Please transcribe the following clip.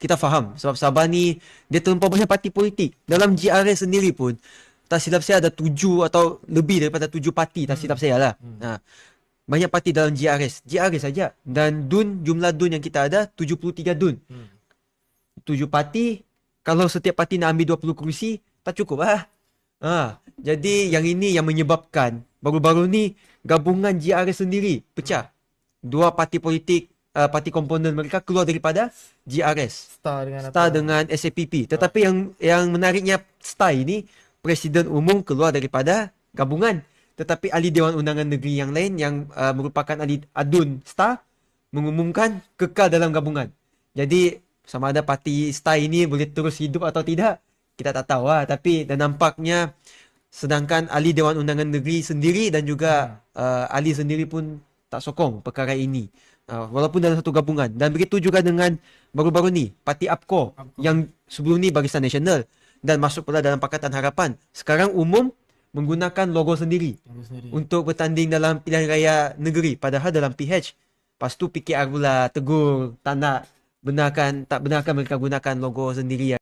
kita faham sebab Sabah ni dia terlampau banyak parti politik. Dalam GRS sendiri pun tak silap saya ada tujuh atau lebih daripada tujuh parti tak silap saya lah. Hmm. Ha. Banyak parti dalam GRS. GRS saja. Dan DUN, jumlah DUN yang kita ada 73 DUN. Hmm. Tujuh parti, kalau setiap parti nak ambil 20 kursi, tak cukup lah. Ha. Jadi yang ini yang menyebabkan baru-baru ni gabungan GRS sendiri pecah. Dua parti politik uh, parti komponen mereka keluar daripada GRS. Star dengan Star apa? dengan SAPP. Tetapi yang yang menariknya Star ini Presiden Umum keluar daripada gabungan. Tetapi ahli Dewan Undangan Negeri yang lain yang uh, merupakan ahli adun Star mengumumkan kekal dalam gabungan. Jadi sama ada parti Star ini boleh terus hidup atau tidak kita tak tahu lah. Tapi dan nampaknya sedangkan ahli Dewan Undangan Negeri sendiri dan juga hmm. uh, ahli sendiri pun tak sokong perkara ini. Uh, walaupun dalam satu gabungan dan begitu juga dengan baru-baru ni parti APCO, APCO yang sebelum ni Barisan Nasional dan masuk pula dalam Pakatan Harapan sekarang umum menggunakan logo sendiri, logo sendiri. untuk bertanding dalam pilihan raya negeri padahal dalam PH lepas tu PKR pula tegur tak nak benarkan tak benarkan mereka gunakan logo sendiri